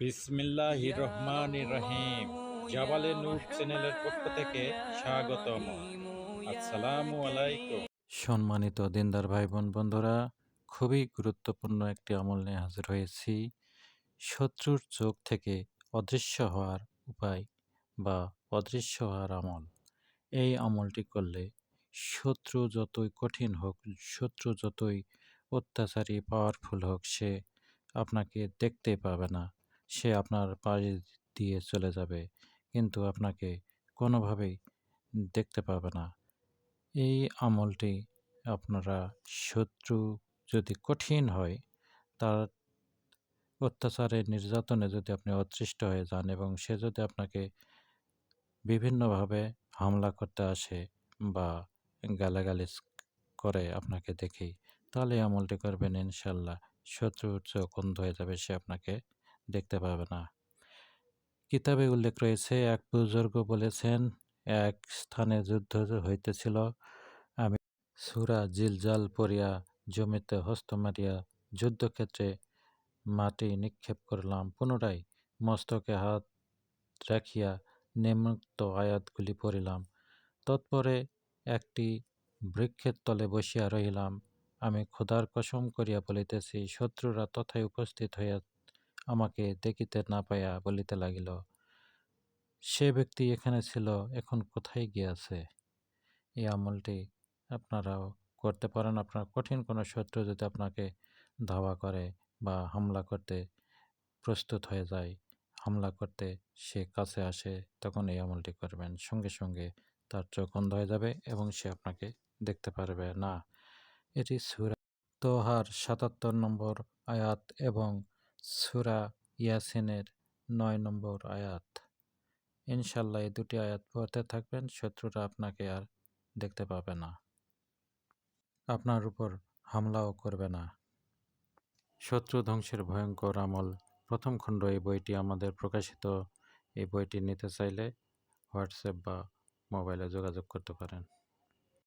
বিসমিল্লাহ রহমান রহিম। জাবালে নূর চ্যানেলের পক্ষ থেকে স্বাগতম। আসসালামু আলাইকুম। সম্মানিত দিনদার ভাই বোন বন্ধুরা খুবই গুরুত্বপূর্ণ একটি আমল নিয়ে হাজির হয়েছি। শত্রুর চোখ থেকে অদৃশ্য হওয়ার উপায় বা অদৃশ্য হওয়ার আমল। এই আমলটি করলে শত্রু যতই কঠিন হোক শত্রু যতই অত্যাচারী পাওয়ারফুল হোক সে আপনাকে দেখতে পাবে না। সে আপনার পায়ে দিয়ে চলে যাবে। কিন্তু আপনাকে কোনোভাবেই দেখতে পাবে না। এই আমলটি আপনারা শত্রু যদি কঠিন হয়, তার অত্যাচারে নির্যাতনে যদি আপনি অদৃষ্ট হয়ে যান এবং সে যদি আপনাকে বিভিন্নভাবে হামলা করতে আসে বা গালাগালিজ করে আপনাকে দেখেই তাহলে আমলটি করবেন ইনশাল্লাহ। শত্রুর চোখ অন্ধ হয়ে যাবে, সে আপনাকে দেখতে পাবে না। কিতাবে উল্লেখ রয়েছে, এক বুজুর্গ বলেছেন, এক স্থানে যুদ্ধ হইতেছিল, আমি সুরা জিলজাল পড়িয়া জমিতে হস্ত মারিয়া যুদ্ধক্ষেত্রে মাটি নিক্ষেপ করলাম। পুনরায় মস্তকে হাত রাখিয়া নিম্নোক্ত আয়াতগুলি পড়িলাম। তৎপরে একটি বৃক্ষের তলে বসিয়া রহিলাম। আমি ক্ষুধার কসম করিয়া বলিতেছি, শত্রুরা তথায় উপস্থিত হইয়া আমাকে দেখিতে না পাইয়া বলিতে লাগিল, সে ব্যক্তি এখানে ছিল, এখন কোথায় গিয়াছে? এই আমলটি আপনারাও করতে পারেন। আপনার কঠিন কোনো শত্রু যদি আপনাকে ধাওয়া করে বা হামলা করতে প্রস্তুত হয়ে যায়, হামলা করতে সে কাছে আসে, তখন এই আমলটি করবেন। সঙ্গে সঙ্গে তার চোখ অন্ধ হয়ে যাবে এবং সে আপনাকে দেখতে পারবে না। এটি সুরা তোহার সাতাত্তর নম্বর আয়াত এবং সুরা ইয়াসিনের নয় নম্বর আয়াত। ইনশাল্লাহ এই দুটি আয়াত পড়তে থাকবেন, শত্রুরা আপনাকে আর দেখতে পাবে না। আপনার উপর হামলাও করবে না। শত্রু ধ্বংসের ভয়ঙ্কর আমল। প্রথম খণ্ড এই বইটি আমাদের প্রকাশিত। এই বইটি নিতে চাইলে হোয়াটসঅ্যাপ বা মোবাইলে যোগাযোগ করতে পারেন।